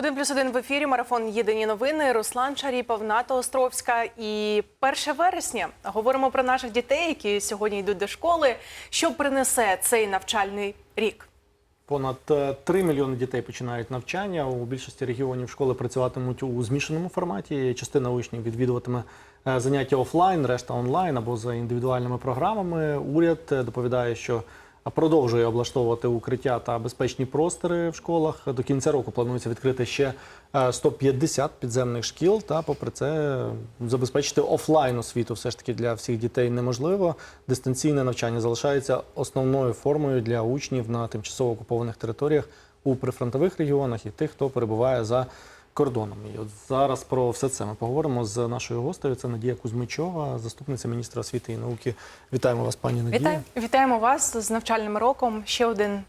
Один плюс один в ефірі. Марафон Єдині новини. Руслан Чаріпов, Ната Островська. І 1 вересня говоримо про наших дітей, які сьогодні йдуть до школи. Що принесе цей навчальний рік? Понад е, 3 мільйони дітей починають навчання. У більшості регіонів школи працюватимуть у змішаному форматі. Частина учнів відвідуватиме е, заняття офлайн, решта онлайн або за індивідуальними програмами. Уряд е, доповідає, що продовжує облаштовувати укриття та безпечні простори в школах. До кінця року планується відкрити ще е, 150 підземних шкіл. Та, попри це, забезпечити офлайн освіту все ж таки для всіх дітей неможливо. Дистанційне навчання залишається основною формою для учнів на тимчасово окупованих територіях у прифронтових регіонах і тих, хто перебуває за кордоном. І от зараз про все це ми поговоримо з нашою гостею. Це Надія Кузьмичова, заступниця міністра освіти і науки. Вітаємо вас, пані Надія. Вітаю. Вітаємо вас з навчальним роком. Ще один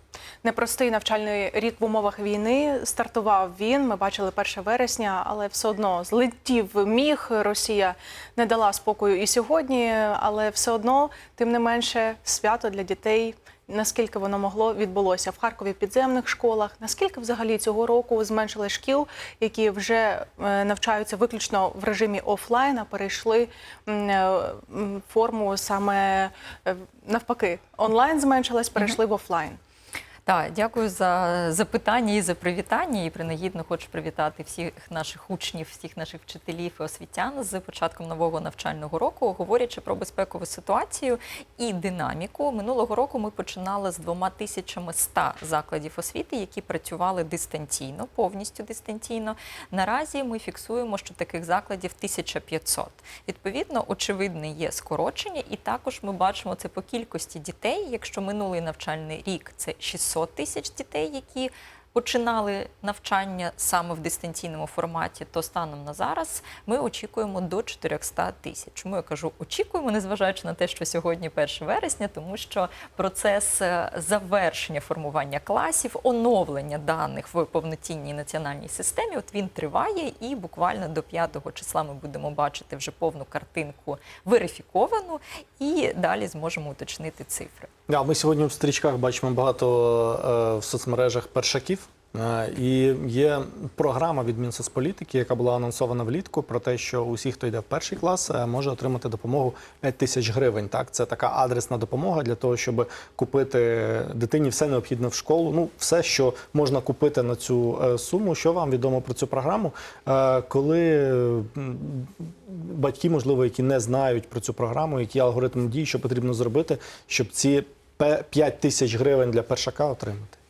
непростий навчальний рік в умовах війни. Стартував він. Ми бачили 1 вересня, але все одно злетів міг. Росія не дала спокою і сьогодні, але все одно, тим не менше, свято для дітей. Наскільки воно могло відбулося в Харкові в підземних школах? Наскільки взагалі цього року зменшили шкіл, які вже е, навчаються виключно в режимі офлайн, а перейшли е, форму саме е, навпаки, онлайн зменшилась, перейшли в офлайн. Так, дякую за запитання і за привітання. І принагідно хочу привітати всіх наших учнів, всіх наших вчителів і освітян з початком нового навчального року, говорячи про безпекову ситуацію і динаміку. Минулого року ми починали з двома тисячами ста закладів освіти, які працювали дистанційно, повністю дистанційно. Наразі ми фіксуємо, що таких закладів 1500. Відповідно, очевидне є скорочення, і також ми бачимо це по кількості дітей. Якщо минулий навчальний рік це 600 тисяч дітей, які починали навчання саме в дистанційному форматі, то станом на зараз ми очікуємо до 400 тисяч. Чому я кажу очікуємо, незважаючи на те, що сьогодні 1 вересня, тому що процес е, завершення формування класів, оновлення даних в повноцінній національній системі, от він триває, і буквально до 5 числа ми будемо бачити вже повну картинку верифіковану, і далі зможемо уточнити цифри. Да, ми сьогодні в стрічках бачимо багато е, в соцмережах першаків. І є програма від Мінсоцполітики, яка була анонсована влітку, про те, що усі, хто йде в перший клас, е, може отримати допомогу 5 тисяч гривень. Так, це така адресна допомога для того, щоб купити дитині все необхідне в школу. Ну, все, що можна купити на цю е, суму. Що вам відомо про цю програму? Е, Коли батьки, можливо, які не знають про цю програму, які алгоритм дій, що потрібно зробити, щоб ці 5 тисяч гривень для першака отримати.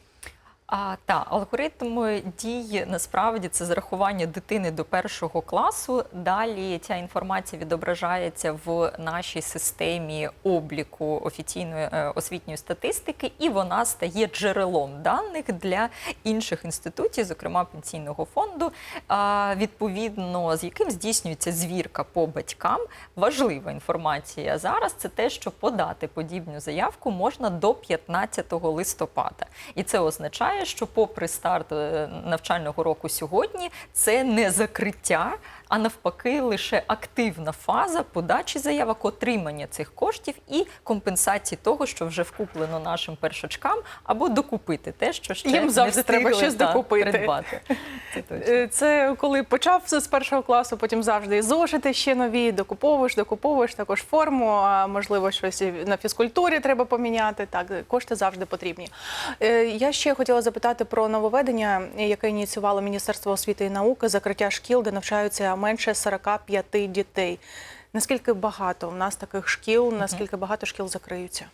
А та алгоритм дій насправді це зарахування дитини до першого класу. Далі ця інформація відображається в нашій системі обліку офіційної е, освітньої статистики, і вона стає джерелом даних для інших інституцій, зокрема пенсійного фонду. Відповідно, з яким здійснюється звірка по батькам. Важлива інформація зараз це те, що подати подібну заявку можна до 15 листопада, і це означає що, попри старт е, навчального року сьогодні, це не закриття, а навпаки, лише активна фаза подачі заявок, отримання цих коштів і компенсації того, що вже вкуплено нашим першачкам, або докупити те, що ще Їм не завжди треба встигли, щось та, докупити. придбати. Це точно. Е, Це коли почав все з першого класу, потім завжди і зошити ще нові, докуповуєш, докуповуєш також форму, а можливо, щось на фізкультурі треба поміняти. Так, кошти завжди потрібні. Е, Я ще хотіла запитати про нововведення, яке ініціювало Міністерство освіти і науки, закриття шкіл, де навчаються менше 45 дітей. Наскільки багато в нас таких шкіл, наскільки багато шкіл закриються?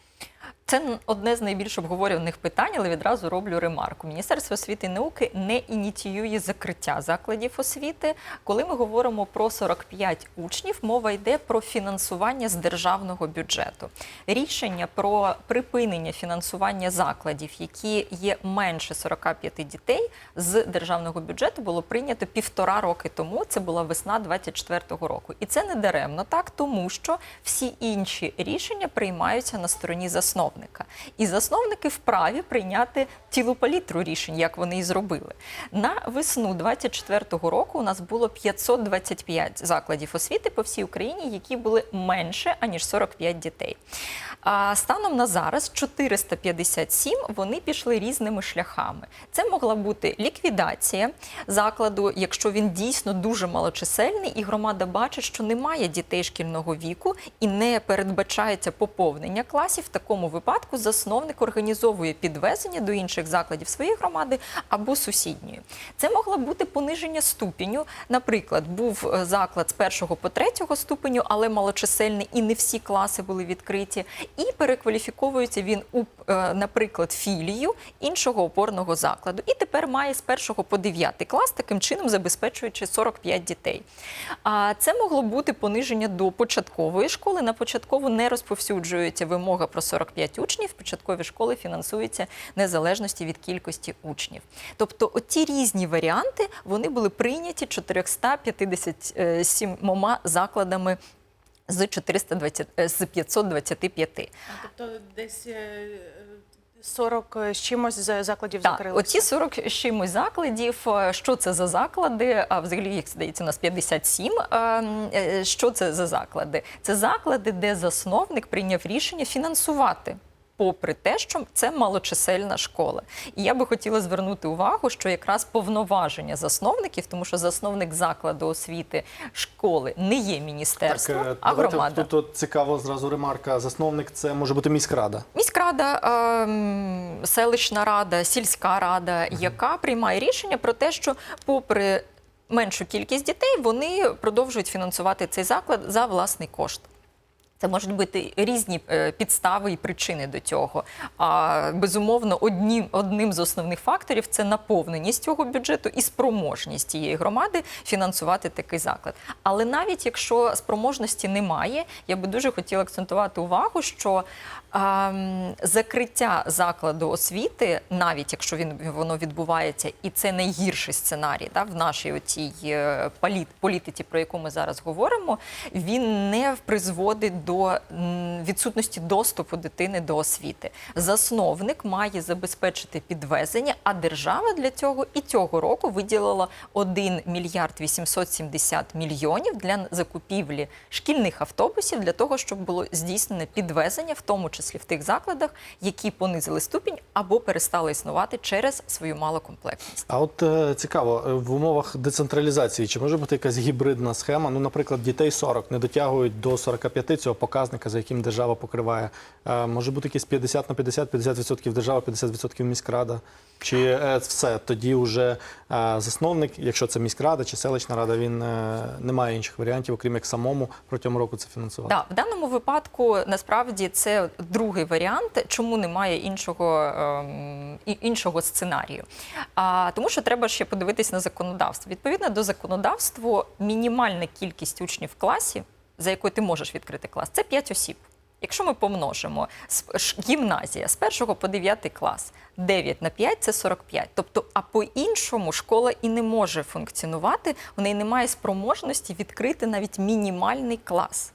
Це одне з найбільш обговорюваних питань, але відразу роблю ремарку. Міністерство освіти і науки не ініціює закриття закладів освіти. Коли ми говоримо про 45 учнів, мова йде про фінансування з державного бюджету. Рішення про припинення фінансування закладів, які є менше 45 дітей, з державного бюджету було прийнято півтора роки тому. Це була весна 24-го року, і це не даремно так, тому що всі інші рішення приймаються на стороні засновників. Засновника. І засновники вправі прийняти цілу палітру рішень, як вони і зробили. На весну 24-го року у нас було 525 закладів освіти по всій Україні, які були менше аніж 45 дітей. А станом на зараз 457 вони пішли різними шляхами. Це могла бути ліквідація закладу, якщо він дійсно дуже малочисельний, і громада бачить, що немає дітей шкільного віку і не передбачається поповнення класів. В такому випадку засновник організовує підвезення до інших закладів своєї громади або сусідньої. Це могло бути пониження ступеню. Наприклад, був е, заклад з першого по третього ступеню, але малочисельний, і не всі класи були відкриті. І перекваліфіковується він у, е, наприклад, філію іншого опорного закладу. І тепер має з першого по дев'ятий клас, таким чином забезпечуючи 45 дітей. А це могло бути пониження до початкової школи. На початкову не розповсюджується вимога про 45 учнів. Початкові школи фінансуються незалежності від кількості учнів. Тобто, оці різні варіанти вони були прийняті 457 закладами з 420, е, з 525. Тобто десь 40 з чимось з закладів Так, закрилися. оці 40 з чимось закладів. е, Що це за заклади? А взагалі їх здається, у нас 57. Ем, е, Що це за заклади? Це заклади, де засновник прийняв рішення фінансувати. Попри те, що це малочисельна школа, і я би хотіла звернути увагу, що якраз повноваження засновників, тому що засновник закладу освіти школи не є міністерство, е, а давайте громада. Тут от цікаво зразу ремарка. Засновник це може бути міськрада. Міськрада, ем, селищна рада, сільська рада, яка приймає рішення про те, що попри меншу кількість дітей вони продовжують фінансувати цей заклад за власний кошт. Це можуть бути різні е, підстави і причини до цього. А безумовно, одним, одним з основних факторів це наповненість цього бюджету і спроможність цієї громади фінансувати такий заклад. Але навіть якщо спроможності немає, я би дуже хотіла акцентувати увагу, що закриття закладу освіти, навіть якщо він воно відбувається, і це найгірший сценарій да, в нашій оцій е, політ, політиці, про яку ми зараз говоримо, він не призводить до відсутності доступу дитини до освіти. Засновник має забезпечити підвезення, а держава для цього і цього року виділила 1 мільярд 870 мільйонів для закупівлі шкільних автобусів для того, щоб було здійснене підвезення, в тому числі в тих закладах, які понизили ступінь або перестали існувати через свою малокомплектність. А от е, цікаво, е, в умовах децентралізації чи може бути якась гібридна схема? Ну, наприклад, дітей 40 не дотягують до 45 цього показника, за яким держава покриває. Е, може бути якийсь 50 на 50, 50% держава, 50% міськрада. Чи е, все тоді вже е, засновник, якщо це міськрада чи селищна рада, він е, не має інших варіантів, окрім як самому протягом року це фінансувати? Да, в даному випадку насправді це другий варіант, чому немає іншого, ем, іншого сценарію. А, тому що треба ще подивитись на законодавство. Відповідно до законодавства, мінімальна кількість учнів в класі, за якою ти можеш відкрити клас, це 5 осіб. Якщо ми помножимо гімназія з 1 по 9 клас 9 на 5 – це 45. Тобто, а по-іншому школа і не може функціонувати, у неї немає спроможності відкрити навіть мінімальний клас.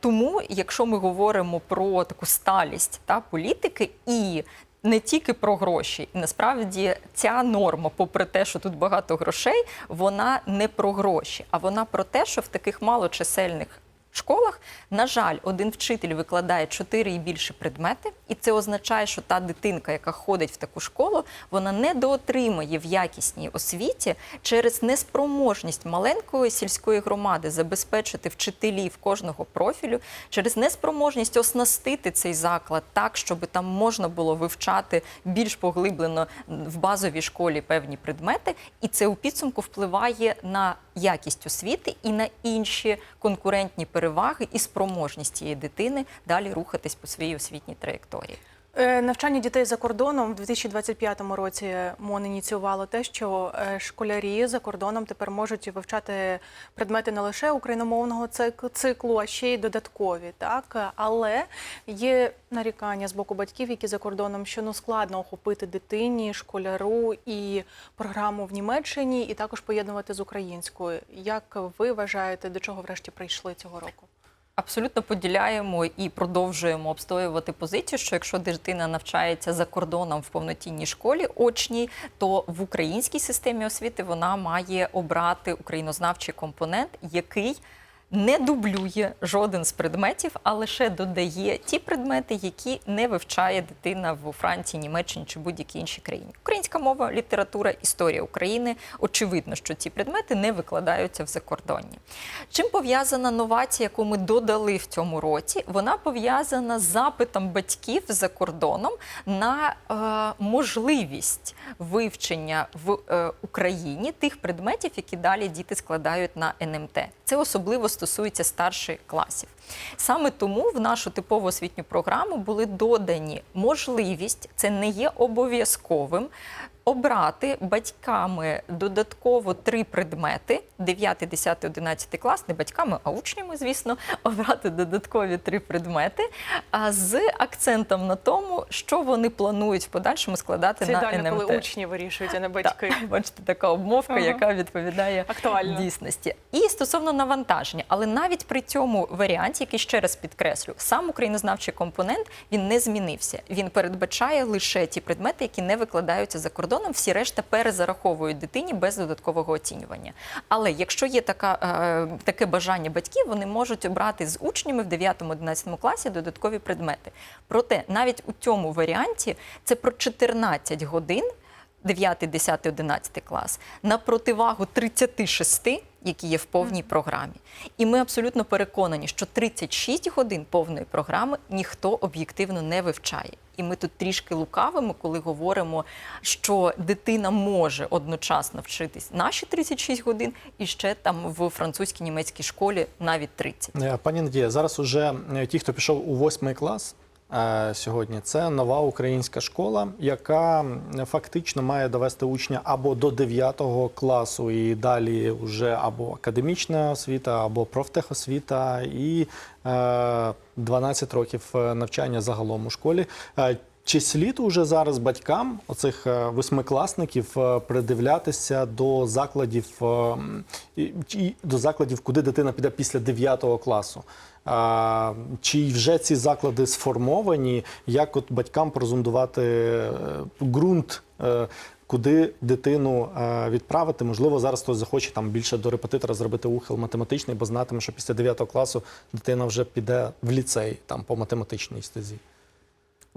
Тому, якщо ми говоримо про таку сталість та політики і не тільки про гроші, насправді ця норма, попри те, що тут багато грошей, вона не про гроші, а вона про те, що в таких малочисельних школах, на жаль, один вчитель викладає 4 і більше предмети, і це означає, що та дитинка, яка ходить в таку школу, вона не доотримує в якісній освіті через неспроможність маленької сільської громади забезпечити вчителів кожного профілю, через неспроможність оснастити цей заклад так, щоб там можна було вивчати більш поглиблено в базовій школі певні предмети, і це у підсумку впливає на якість освіти і на інші конкурентні переваги і спроможність цієї дитини далі рухатись по своїй освітній траєкторії. Е, Навчання дітей за кордоном в 2025 році МОН ініціювало те, що е, школярі за кордоном тепер можуть вивчати предмети не лише україномовного цик- циклу, а ще й додаткові. Так але є нарікання з боку батьків, які за кордоном, що ну складно охопити дитині, школяру і програму в Німеччині, і також поєднувати з українською. Як ви вважаєте, до чого врешті прийшли цього року? Абсолютно поділяємо і продовжуємо обстоювати позицію, що якщо дитина навчається за кордоном в повноцінній школі очній, то в українській системі освіти вона має обрати українознавчий компонент, який не дублює жоден з предметів, а лише додає ті предмети, які не вивчає дитина в Франції, Німеччині чи будь-якій іншій країні. Українська мова, література, історія України. Очевидно, що ці предмети не викладаються в закордонні. Чим пов'язана новація, яку ми додали в цьому році? Вона пов'язана з запитом батьків за кордоном на е, можливість вивчення в е, Україні тих предметів, які далі діти складають на НМТ. Це особливо стосується старших класів. Саме тому в нашу типову освітню програму були додані можливість, це не є обов'язковим. Обрати батьками додатково три предмети 9, 10, 11 клас, не батьками, а учнями, звісно, обрати додаткові три предмети а з акцентом на тому, що вони планують в подальшому складати Це на ідеально, НМТ. коли учні вирішують, а не батьки. Так, бачите, така обмовка, Ага. яка відповідає Актуально. дійсності. І стосовно навантаження, але навіть при цьому варіанті, який ще раз підкреслю, сам українознавчий компонент він не змінився. Він передбачає лише ті предмети, які не викладаються за кордоном. Всі решта перезараховують дитині без додаткового оцінювання. Але якщо є така, е, таке бажання батьків, вони можуть обрати з учнями в 9-11 класі додаткові предмети. Проте навіть у цьому варіанті це про 14 годин. 9, 10, 11 клас на противагу 36, які є в повній програмі. І ми абсолютно переконані, що 36 годин повної програми ніхто об'єктивно не вивчає. І ми тут трішки лукавимо, коли говоримо, що дитина може одночасно вчитись наші 36 годин і ще там в французькій німецькій школі навіть 30. Е, Пані Надія, зараз уже е, ті, хто пішов у восьмий клас сьогодні, це нова українська школа, яка фактично має довести учня або до 9 класу, і далі вже або академічна освіта, або профтехосвіта, і е, 12 років е, навчання загалом у школі. Чи слід уже зараз батькам оцих е, восьмикласників е, придивлятися до закладів е, до закладів, куди дитина піде після 9 класу? Чи вже ці заклади сформовані? Як от батькам прозондувати е, ґрунт? Куди дитину відправити? Можливо, зараз хтось захоче там більше до репетитора зробити ухил математичний, бо знатиме, що після 9 класу дитина вже піде в ліцей там по математичній стезі.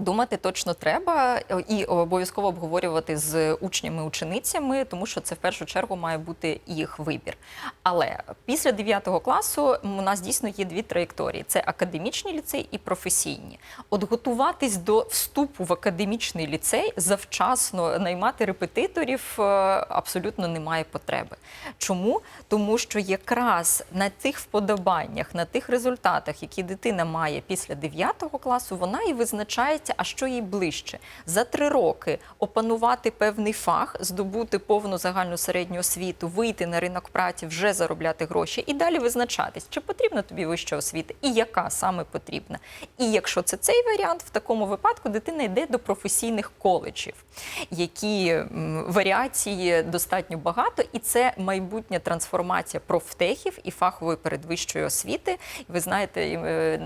Думати точно треба е, і обов'язково обговорювати з учнями-ученицями, тому що це в першу чергу має бути їх вибір. Але після 9 класу у нас дійсно є дві траєкторії: це академічний ліцей і професійні. От готуватись до вступу в академічний ліцей завчасно наймати репетиторів е, абсолютно немає потреби. Чому? Тому що якраз на тих вподобаннях, на тих результатах, які дитина має після 9 класу, вона і визначається, а що їй ближче. За три роки опанувати певний фах, здобути повну загальну середню освіту, вийти на ринок праці, вже заробляти гроші і далі визначатись, чи потрібна тобі вища освіта і яка саме потрібна. І якщо це цей варіант, в такому випадку дитина йде до професійних коледжів, які варіації достатньо багато, і це майбутня трансформація профтехів і фахової передвищої освіти. Ви знаєте, е,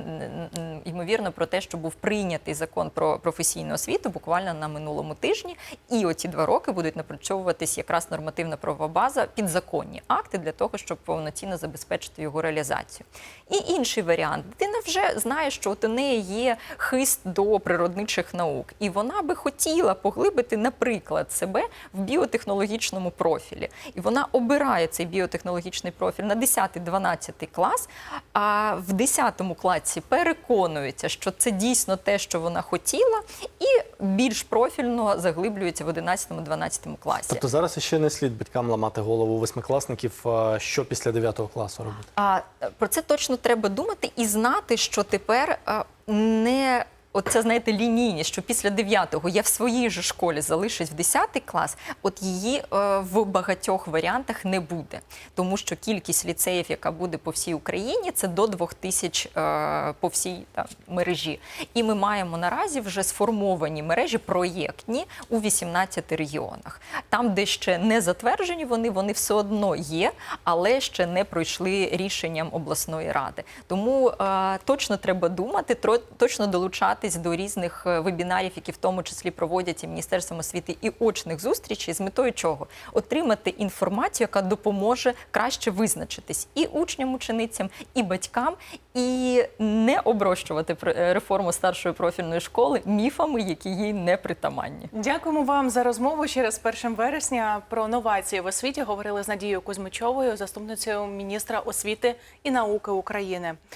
ймовірно про те, що був прийнятий закон про професійну освіту буквально на минулому тижні. І оці два роки будуть напрацьовуватись якраз нормативна правова база, підзаконні акти для того, щоб повноцінно забезпечити його реалізацію. І інший варіант: дитина вже знає, що от у неї є хист до природничих наук, і вона би хотіла поглибити, наприклад, себе в біотехнологічному профілі. І вона обирає цей біотехнологічний профіль на 10-12 клас, а в 10 класі переконується, що це дійсно те, що вона хотіла, і більш профільно заглиблюється в 11-12 класі. Тобто зараз ще не слід батькам ламати голову восьмикласників, що після 9 класу робити. А е, про це точно треба думати і знати, що тепер е, не оце, знаєте, лінійність, що після 9-го я в своїй же школі залишусь в 10 клас, от її е, в багатьох варіантах не буде. Тому що кількість ліцеїв, яка буде по всій Україні, це до 2000 е, по всій там, мережі. І ми маємо наразі вже сформовані мережі проєктні у 18 регіонах. Там, де ще не затверджені вони, вони все одно є, але ще не пройшли рішенням обласної ради. Тому е, точно треба думати, точно долучатись до різних е, вебінарів, які в тому числі проводять і Міністерством освіти, і очних зустрічей з метою чого? Отримати інформацію, яка допоможе краще визначитись і учням, ученицям, і батькам, і не оброщувати е, реформу старшої профільної школи міфами, які їй не притаманні. Дякуємо вам за розмову. Ще раз 1 вересня про новації в освіті говорили з Надією Кузьмичовою, заступницею міністра освіти і науки України.